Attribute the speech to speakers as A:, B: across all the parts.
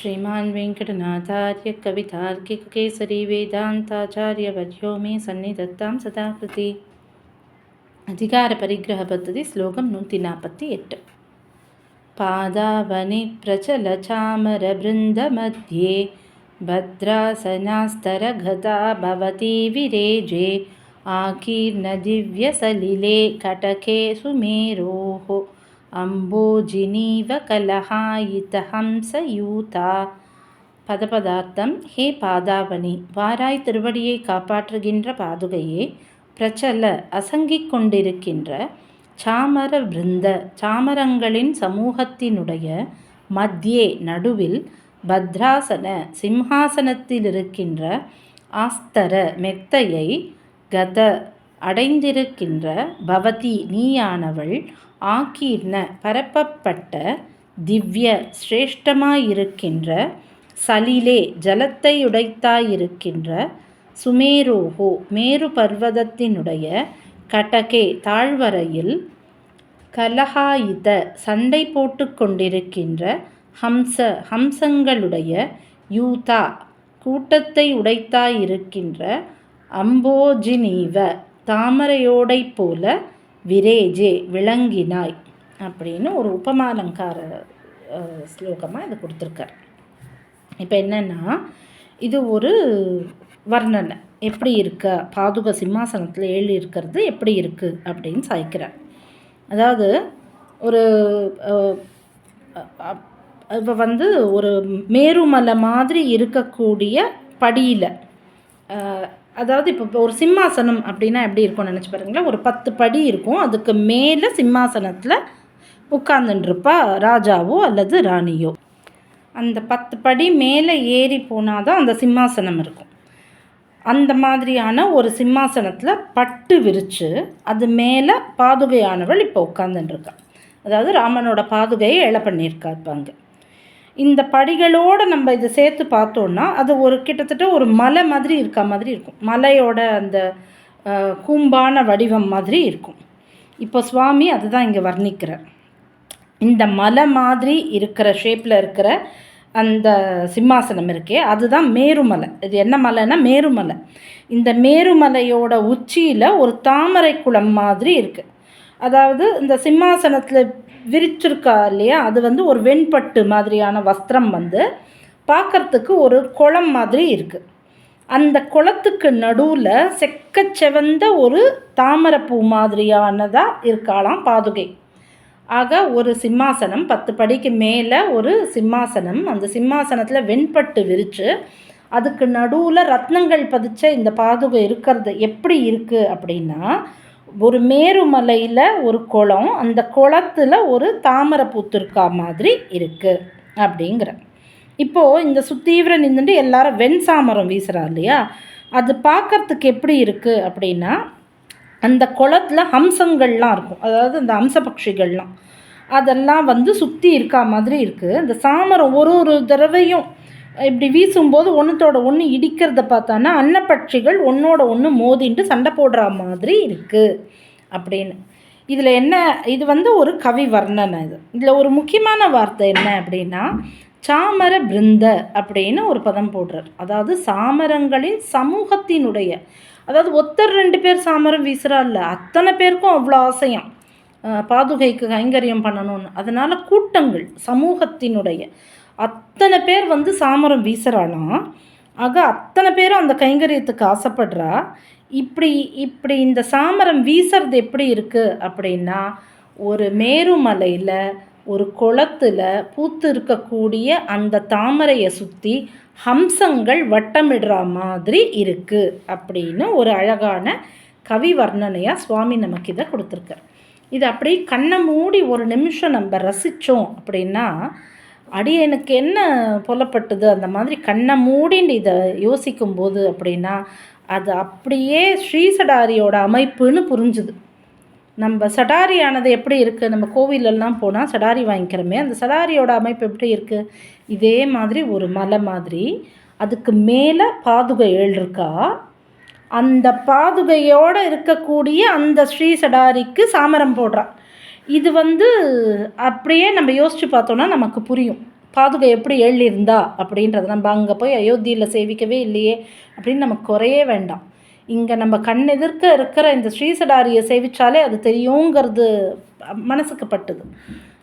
A: श्रीमान वेंकटनाथार्य श्रीमान् केसरी कवितार्किककेसरी वेदान्ताचार्यवर्यो मे सन्निधत्तां अधिकार अधिकारपरिग्रह पद्धति श्लोकम नूती नापत्ति एट। पादावनि प्रचल चामर बृंद प्रचलचामरबृन्दमध्ये भद्रासनास्तरघता भवती विरेजे आकीर्ण दिव्य सलिले कटके सुमेरोः। அம்போஜினீவ கலஹாயிதஹம்சயூதா. பதபதார்த்தம் ஹே பாதாவணி வாராய் திருவடியை காப்பாற்றுகின்ற பாதுகையே பிரச்சல அசங்கிக் கொண்டிருக்கின்ற சாமர பிருந்த சாமரங்களின் சமூகத்தினுடைய மத்தியே நடுவில் பத்ராசன சிம்ஹாசனத்தில் இருக்கின்ற ஆஸ்தர மெத்தையை கத அடைந்திருக்கின்ற பவதி நீயானவள் ஆக்கீர்ண பரப்பப்பட்ட திவ்ய சிரேஷ்டமாயிருக்கின்ற சலிலே ஜலத்தை உடைத்தாயிருக்கின்ற சுமேரோஹோ மேரு பர்வதத்தினுடைய கடகே தாழ்வரையில் கலஹாயுத சண்டை போட்டு கொண்டிருக்கின்ற ஹம்ச ஹம்சங்களுடைய யூதா கூட்டத்தை உடைத்தாயிருக்கின்ற அம்போஜினீவ தாமரையோடை போல விரேஜே விளங்கினாய் அப்படின்னு ஒரு உபமாலங்கார ஸ்லோகமாக இது கொடுத்துருக்கார். இப்போ என்னென்னா இது ஒரு வர்ணனை. எப்படி இருக்க? பாதுக சிம்மாசனத்தில் ஏழு இருக்கிறது எப்படி இருக்குது அப்படின்னு சாய்க்கிறார். அதாவது ஒரு இப்போ வந்து ஒரு மேருமலை மாதிரி இருக்கக்கூடிய படியில் அதாவது இப்போ ஒரு சிம்மாசனம் அப்படின்னா எப்படி இருக்கும்னு நினச்சி பாருங்களேன். ஒரு பத்து படி இருக்கும். அதுக்கு மேலே சிம்மாசனத்தில் உட்காந்துட்டுருப்பா ராஜாவோ அல்லது ராணியோ. அந்த பத்து படி மேலே ஏறி போனால் தான் அந்த சிம்மாசனம் இருக்கும். அந்த மாதிரியான ஒரு சிம்மாசனத்தில் பட்டு விரித்து அது மேலே பாதுகையானவள் இப்போ உட்காந்துட்டுருக்கா அதாவது ராமனோட பாதுகையை இழ பண்ணியிருக்கா அங்கே. இந்த படிகளோடு நம்ம இதை சேர்த்து பார்த்தோன்னா அது ஒரு கிட்டத்தட்ட ஒரு மலை மாதிரி இருக்க மாதிரி இருக்கும். மலையோட அந்த கூம்பான வடிவம் மாதிரி இருக்கும். இப்போ சுவாமி அதுதான் இங்கே வர்ணிக்கிறார். இந்த மலை மாதிரி இருக்கிற ஷேப்பில் இருக்கிற அந்த சிம்மாசனம் இருக்கே அதுதான் மேருமலை. இது என்ன மலைன்னா மேருமலை. இந்த மேருமலையோட உச்சியில் ஒரு தாமரை குளம் மாதிரி இருக்குது அதாவது இந்த சிம்மாசனத்தில் விரிச்சிருக்கா இல்லையா? அது வந்து ஒரு வெண்பட்டு மாதிரியான வஸ்திரம் வந்து பார்க்குறதுக்கு ஒரு குளம் மாதிரி இருக்குது அந்த குளத்துக்கு நடுவில் செக்கச்செவந்த ஒரு தாமரைப்பூ மாதிரியானதாக இருக்காளாம் பாதுகை. ஆக ஒரு சிம்மாசனம் பத்து படிக்கு மேலே ஒரு சிம்மாசனம் அந்த சிம்மாசனத்தில் வெண்பட்டு விரித்து அதுக்கு நடுவில் ரத்னங்கள் பதிச்ச இந்த பாதுகை இருக்கிறது எப்படி இருக்குது அப்படின்னா ஒரு மேருமலையில் ஒரு குளம் அந்த குளத்தில் ஒரு தாமரை பூத்திருக்கா மாதிரி இருக்குது அப்படிங்கிற. இப்போது இந்த சுத்தீவிர நின்றுட்டு எல்லாரும் வெண் சாமரம் வீசுகிறா இல்லையா? அது பார்க்குறதுக்கு எப்படி இருக்குது அப்படின்னா அந்த குளத்தில் ஹம்சங்கள்லாம் இருக்கும். அதாவது அந்த ஹம்ச பட்சிகள்லாம் அதெல்லாம் வந்து சுற்றி இருக்கா மாதிரி இருக்குது அந்த சாமரம் ஒரு ஒரு தடவையும் இப்படி வீசும்போது ஒன்றுத்தோட ஒன்று இடிக்கிறத பார்த்தானா அன்னப்பட்சிகள் ஒன்றோட ஒன்று மோதின்ட்டு சண்டை போடுற மாதிரி இருக்குது அப்படின்னு. இதில் என்ன இது வந்து ஒரு கவி வர்ணனை இது. இதில் ஒரு முக்கியமான வார்த்தை என்ன அப்படின்னா சாமர பிருந்த அப்படின்னு ஒரு பதம் போடுறார். அதாவது சாமரங்களின் சமூகத்தினுடைய அதாவது ஒத்தர் ரெண்டு பேர் சாமரம் வீசுகிறா அத்தனை பேருக்கும் அவ்வளோ ஆசையம். பாதுகைக்கு கைங்கரியம் பண்ணணும்னு. அதனால் கூட்டங்கள் சமூகத்தினுடைய அத்தனை பேர் வந்து சாமரம் வீசுகிறாளாம் ஆக அத்தனை பேரும் அந்த கைங்கரியத்துக்கு ஆசைப்படுறா? இப்படி இப்படி இந்த சாமரம் வீசுறது எப்படி இருக்குது அப்படின்னா ஒரு மேருமலையில் ஒரு குளத்தில் பூத்து இருக்கக்கூடிய அந்த தாமரையை சுற்றி ஹம்சங்கள் வட்டமிடுற மாதிரி இருக்குது அப்படின்னு ஒரு அழகான கவி வர்ணனையாக சுவாமி நமக்கு இதை கொடுத்துருக்கார். இது அப்படி கண்ணை மூடி ஒரு நிமிஷம் நம்ம ரசித்தோம் அப்படின்னா அடியனுக்கு என்ன புலப்பட்டது? அந்த மாதிரி கண்ணை மூடின்னு இதை யோசிக்கும்போது அப்படின்னா அது அப்படியே ஸ்ரீசடாரியோட அமைப்புன்னு புரிஞ்சுது. நம்ம சடாரியானது எப்படி இருக்குது நம்ம கோவிலெல்லாம் போனால் சடாரி வாங்கிக்கிறோமே அந்த சடாரியோட அமைப்பு எப்படி இருக்குது இதே மாதிரி ஒரு மலை மாதிரி அதுக்கு மேலே பாதுகை இருக்கா அந்த பாதுகையோடு இருக்கக்கூடிய அந்த ஸ்ரீ சடாரிக்கு சாமரம் போடுறான் இது வந்து அப்படியே நம்ம யோசித்து பார்த்தோன்னா நமக்கு புரியும். பாதுகை எப்படி எழுதியிருந்தா அப்படின்றது. நம்ம அங்கே போய் அயோத்தியில் சேவிக்கவே இல்லையே அப்படின்னு நமக்கு குறையே வேண்டாம். இங்கே நம்ம கண் எதிர்க்க இருக்கிற இந்த ஸ்ரீசடாரியை சேவித்தாலே அது தெரியுங்கிறது மனசுக்கு பட்டுது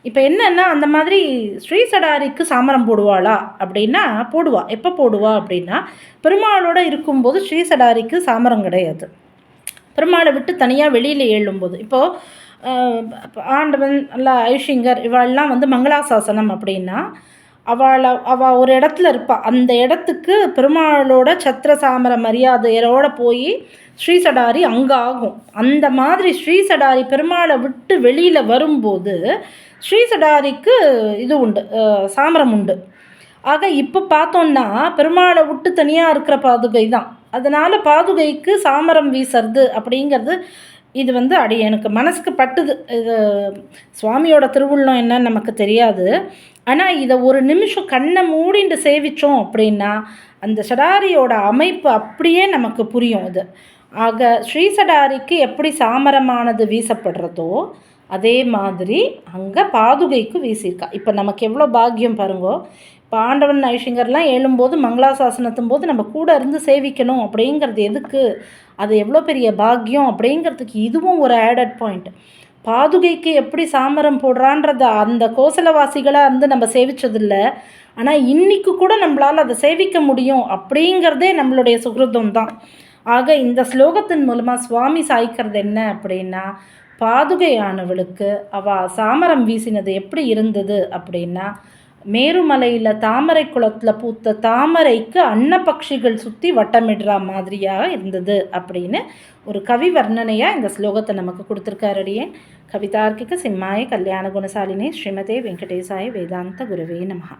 A: இப்போ என்னென்னா அந்த மாதிரி ஸ்ரீசடாரிக்கு சாமரம் போடுவாளா அப்படின்னா போடுவா. எப்போ போடுவா அப்படின்னா பெருமாளோட இருக்கும்போது ஸ்ரீசடாரிக்கு சாமரம் கிடையாது. பெருமாளை விட்டு தனியாக வெளியில் எழும்போது இப்போது ஆண்டவன் அல்ல ஐஷிங்கர் இவாள்லாம் வந்து மங்களாசாசனம் அப்படின்னா அவளை அவள் ஒரு இடத்துல இருப்பாள் அந்த இடத்துக்கு பெருமாளோட சத்திர சாமர மரியாதையரோட போய் ஸ்ரீசடாரி அங்கே ஆகும். அந்த மாதிரி ஸ்ரீசடாரி பெருமாளை விட்டு வெளியில் வரும்போது ஸ்ரீசடாரிக்கு இது உண்டு சாமரம் உண்டு. ஆக இப்போ பார்த்தோன்னா பெருமாளை விட்டு தனியாக இருக்கிற பாதுகை தான். அதனால் பாதுகைக்கு சாமரம் வீசுறது அப்படிங்கிறது இது வந்து அடி எனக்கு மனசுக்கு பட்டுது. இது சுவாமியோட திருவுள்ளம் என்னன்னு நமக்கு தெரியாது. ஆனால் இதை ஒரு நிமிஷம் கண்ணை மூடிண்டு சேவித்தோம் அப்படின்னா அந்த சடாரியோட அமைப்பு அப்படியே நமக்கு புரியும் இது ஆக ஸ்ரீசடாரிக்கு எப்படி சாமரமானது வீசப்படுறதோ அதே மாதிரி அங்கே பாதுகைக்கு வீசியிருக்கா. இப்போ நமக்கு எவ்வளோ பாக்கியம் பாருங்கோ. இப்போ ஆண்டவன் ஐஷிங்கர்லாம் எழும்போது மங்களாசாசனத்தும் போது நம்ம கூட இருந்து சேவிக்கணும் அப்படிங்கிறது எதுக்கு? அது எவ்வளோ பெரிய பாக்கியம் அப்படிங்கிறதுக்கு இதுவும் ஒரு ஆடட் பாயிண்ட் பாதுகைக்கு எப்படி சாமரம் போடுறான்றத அந்த கோசலவாசிகளாக இருந்து நம்ம சேவித்ததில்ல ஆனால் இன்றைக்கு கூட நம்மளால் அதை சேவிக்க முடியும் அப்படிங்கிறதே நம்மளுடைய சுகிருதம் தான். ஆக இந்த ஸ்லோகத்தின் மூலமாக சுவாமி சாய்க்கிறது என்ன அப்படின்னா பாதுகையானவளுக்கு அவள் சாமரம் வீசினது எப்படி இருந்தது அப்படின்னா மேருமலையில் தாமரை குளத்தில் பூத்த தாமரைக்கு அன்னப்பக்ஷிகள் சுற்றி வட்டமிடுற மாதிரியாக இருந்தது அப்படின்னு ஒரு கவி வர்ணனையாக இந்த ஸ்லோகத்தை நமக்கு கொடுத்துருக்காரடியே. கவிதார்க்கிக சிம்மாய கல்யாண குணசாலினி ஸ்ரீமதே வெங்கடேசாய வேதாந்த குருவே நமகா